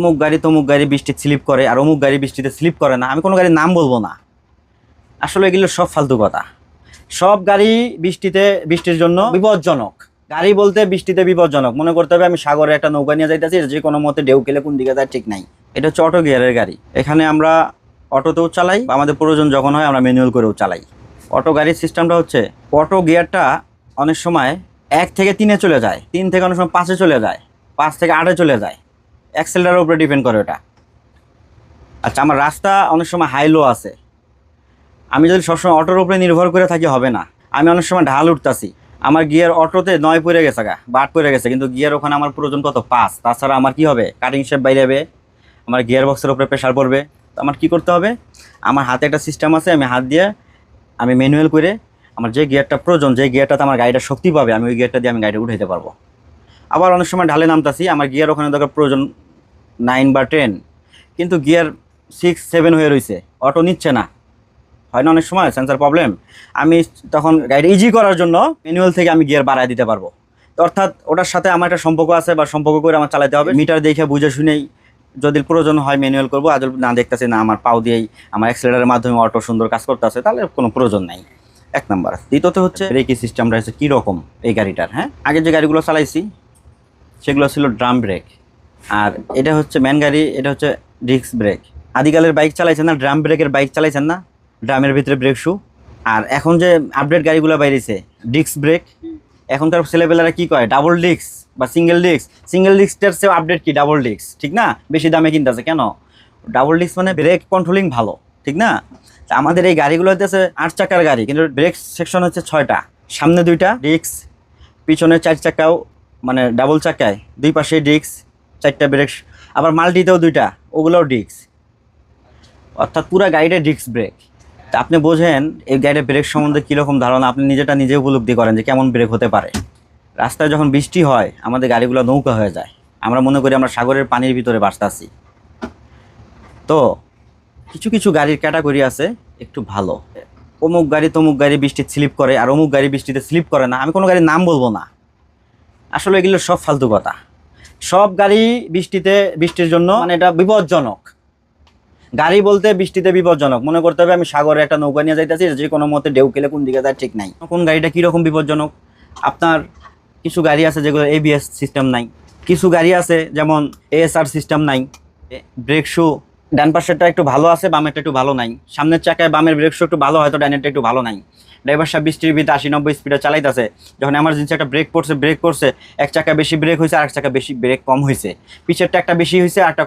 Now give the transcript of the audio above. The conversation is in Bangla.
অমুক গাড়ি, তমুক গাড়ি বৃষ্টি স্লিপ করে আর অমুক গাড়ি বৃষ্টিতে স্লিপ করে না। আমি কোনো গাড়ির নাম বলব না। আসলে এগুলো সব ফালতু কথা। সব গাড়ি বৃষ্টিতে, বৃষ্টির জন্য বিপজ্জনক। গাড়ি বলতে বৃষ্টিতে বিপজ্জনক। মনে করতে হবে আমি সাগরে একটা নৌকা নিয়ে যাইতেছি, যে কোনো মতে ঢেউ খেলে কোন দিকে যায় ঠিক নাই। এটা হচ্ছে অটো গিয়ারের গাড়ি। এখানে আমরা অটোতেও চালাই, বা আমাদের প্রয়োজন যখন হয় আমরা ম্যানুয়াল করেও চালাই। অটো গাড়ির সিস্টেমটা হচ্ছে, অটো গিয়ারটা অনেক সময় এক থেকে তিনে চলে যায়, তিন থেকে অনেক সময় পাঁচে চলে যায়, পাঁচ থেকে আটে চলে যায়। অ্যাক্সেলটার উপরে ডিপেন্ড করে ওটা। আচ্ছা আমার রাস্তা অনেক সময় হাই লো আছে। আমি যদি সবসময় অটোর উপরে নির্ভর করে থাকি, হবে না। আমি অনেক সময় ঢাল উঠতাছি। আমার গিয়ার অটোতে নয় পড়ে গেছে গা, বা আট পড়ে গেছে, কিন্তু গিয়ার ওখানে আমার প্রয়োজন কত? পাঁচ। তাছাড়া আমার কি হবে? কাটিং শেপ বাইরে হবে আমার গিয়ার বক্সের উপরে প্রেশার পড়বে। তো আমার কি করতে হবে? আমার হাতে একটা সিস্টেম আছে, আমি হাত দিয়ে আমি ম্যানুয়াল করে আমার যে গিয়ারটা প্রয়োজন, যে গিয়ারটাতে আমার গাড়িটা শক্তি পাবে, আমি ওই গিয়ারটা দিয়ে আমি গাড়িটা উঠাইতে পারব। আবার অনেক সময় ঢালে নামতাছি, আমার গিয়ার ওখানে দরকার প্রয়োজন নাইন বা টেন কিন্তু গিয়ার সিক্স সেভেন হয়ে রয়েছে অটো নিচ্ছে না। হয় না অনেক সময় সেন্সার প্রবলেম আমি তখন গাড়ি ইজি করার জন্য ম্যানুয়াল থেকে আমি গিয়ার বাড়ায় দিতে পারব। অর্থাৎ ওটার সাথে আমার একটা সম্পর্ক আছে বা সম্পর্ক করে আমার চালাতে হবে। মিটার দেখে বুঝে শুনেই যদি প্রয়োজন হয় ম্যানুয়াল করব আর না দেখতেছি না, আমার পাও দিয়েই আমার অ্যাক্সিলেটারের মাধ্যমে অটো সুন্দর কাজ করতেছে, তাহলে কোনো প্রয়োজন নাই। এক নাম্বার দ্বিতীয়ত হচ্ছে ব্রেকি সিস্টেমটা হচ্ছে কীরকম এই গাড়িটার হ্যাঁ? আগে যে গাড়িগুলো চালাইছি সেগুলো ছিল ড্রাম ব্রেক। আর এটা হচ্ছে ম্যান গাড়ি, এটা হচ্ছে ডিস্ক ব্রেক আদিকালের বাইক চালাইছেন না ড্রাম ব্রেকের বাইক চালাইছেন না? ড্রামের ভিতরে ব্রেক শু আর এখন যে আপডেট গাড়িগুলো বাইরেছে ডিস্ক ব্রেক এখনকার ছেলেপেলেরা কি করে ডাবল ডিস্ক বা সিঙ্গেল ডিস্ক সিঙ্গেল ডিস্কটার চেয়েও আপডেট কি ডাবল ডিস্ক ঠিক না? বেশি দামে কিনতেছে কেন? ডাবল ডিস্ক মানে ব্রেক কন্ট্রোলিং ভালো, ঠিক না? আমাদের এই গাড়িগুলো হচ্ছে আট চাকার গাড়ি, কিন্তু ব্রেক সেকশন হচ্ছে ছয়টা। সামনে দুইটা ডিস্ক পিছনে চার চাকাও মানে ডাবল চাকায়, দুই পাশে ডিস্ক চারটা ব্রেক আবার মাল্টিতেও দুইটা, ওগুলোও ডিস্ক অর্থাৎ পুরো গাড়িটা ডিস্ক ব্রেক তা আপনি বোঝেন, এই গাড়ির ব্রেক সম্বন্ধে কীরকম ধারণা? আপনি নিজেটা নিজে উপলব্ধি করেন যে কেমন ব্রেক হতে পারে। রাস্তায় যখন বৃষ্টি হয়, আমাদের গাড়িগুলো নৌকা হয়ে যায়। আমরা মনে করি আমরা সাগরের পানির ভিতরে বাঁচতেছি। তো কিছু কিছু গাড়ির ক্যাটাগরি আছে, একটু ভালো। অমুক গাড়ি তমুক গাড়ি বৃষ্টি স্লিপ করে, আর অমুক গাড়ি বৃষ্টিতে স্লিপ করে না। আমি কোনো গাড়ির নাম বলব না। আসলে এগুলো সব ফালতু কথা। সব গাড়ি বৃষ্টিতে, বৃষ্টির জন্য মানে এটা বিপজ্জনক। গাড়ি বলতে বৃষ্টিতে বিপজ্জনক। মনে করতে হবে আমি সাগরে একটা নৌকা নিয়ে যাইতেছি, যে কোনো মতে ঢেউ খেলে কোন দিকে যায় ঠিক নাই। কোন গাড়িটা কীরকম বিপজ্জনক? আপনার কিছু গাড়ি আছে যেগুলো এবিএস সিস্টেম নাই। কিছু গাড়ি আছে যেমন এএসআর সিস্টেম নাই। ব্রেক শু ডান পাশেরটা একটু ভালো আছে, বামেরটা একটু ভালো নাই। সামনের চাকায় বামের ব্রেক শো একটু ভালো, হয়তো ডাইনেরটা একটু ভালো নাই। ড্রাইভার সাহেব বৃষ্টির ভিতরে আশি নব্বই স্পিডে চালাইতেছে। যখন এমার্জেন্সি একটা ব্রেক পড়ছে ব্রেক করছে, এক চাকা বেশি ব্রেক হয়েছে আর এক চাকা বেশি ব্রেক কম হয়েছে পিছেরটা একটা বেশি হয়েছে আর একটা